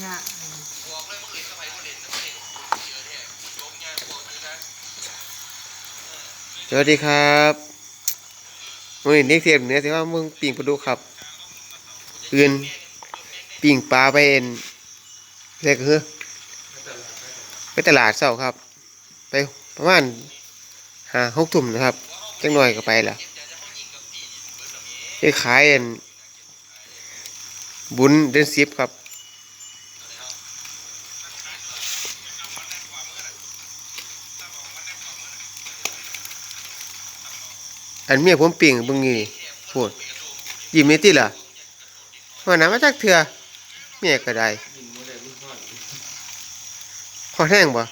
เนี่ยบอกเลยมึงเล่นกับไผบ่เล่นมึงเล่นเยอะแท้ยกงานพวกนี้นะสวัสดีครับมื่อนี้เด็กเทียบเนือสิว่ามึงปิ่งปลาดุกครับอื่นปิ่งปลาไปเอ็นเรียกคือไปตลาดเช้าครับ ไปประมาณหาหกทุ่มนะครับจังหน่อยก็ไปละไปขายเอ็นบุญเดือนสิบครับ อันเมียผมปิ่งเบึงนี่พูดยิ้มนี่ติล่ะว่าน้ำมาจากเถื่อเมียก็ได้พอแห้งบ่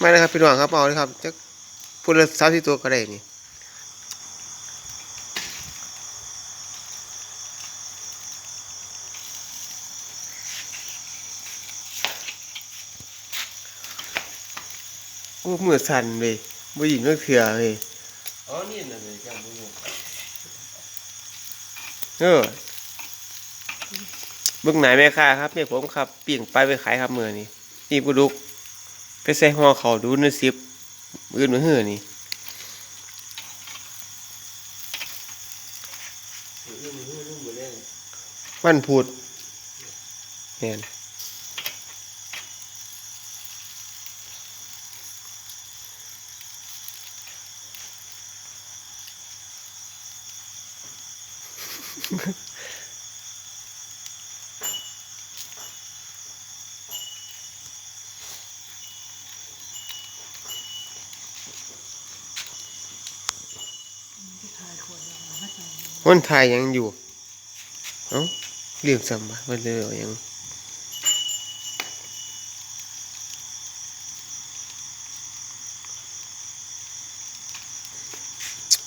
มาเลยครับพี่น้องครับเอาเลยครับจักพูดละสามสิบตัวก็ได้นี่ โอ้มือสั่นเลยบ่หญิงก็เถื่อเลยอ๋อนี่น่ะเลยจ้ามึงเออบิ่งไหนแม่ค้าครับเนี่ยผมครับเปลี่ยงไปไปขายครับมือนี่นี่ปลาดุกไปใส่ห่อเขาดูเนื้อซิบมือมือเหือนี่วันพูดแม่น วันไทยยังอยู่เอ้าเรียกซ้ำบ่มันเลยเหรอยัง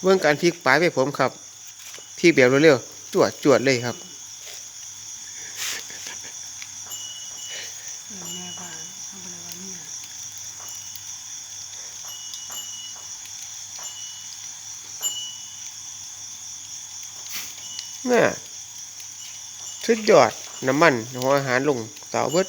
เบื้องการพลิกปลายไปผมครับพลิกแบบเร็วๆ จวดจวดเลยครับเนี่ยชุดยอดน้ำมันหัวอาหารลงเสาเบิด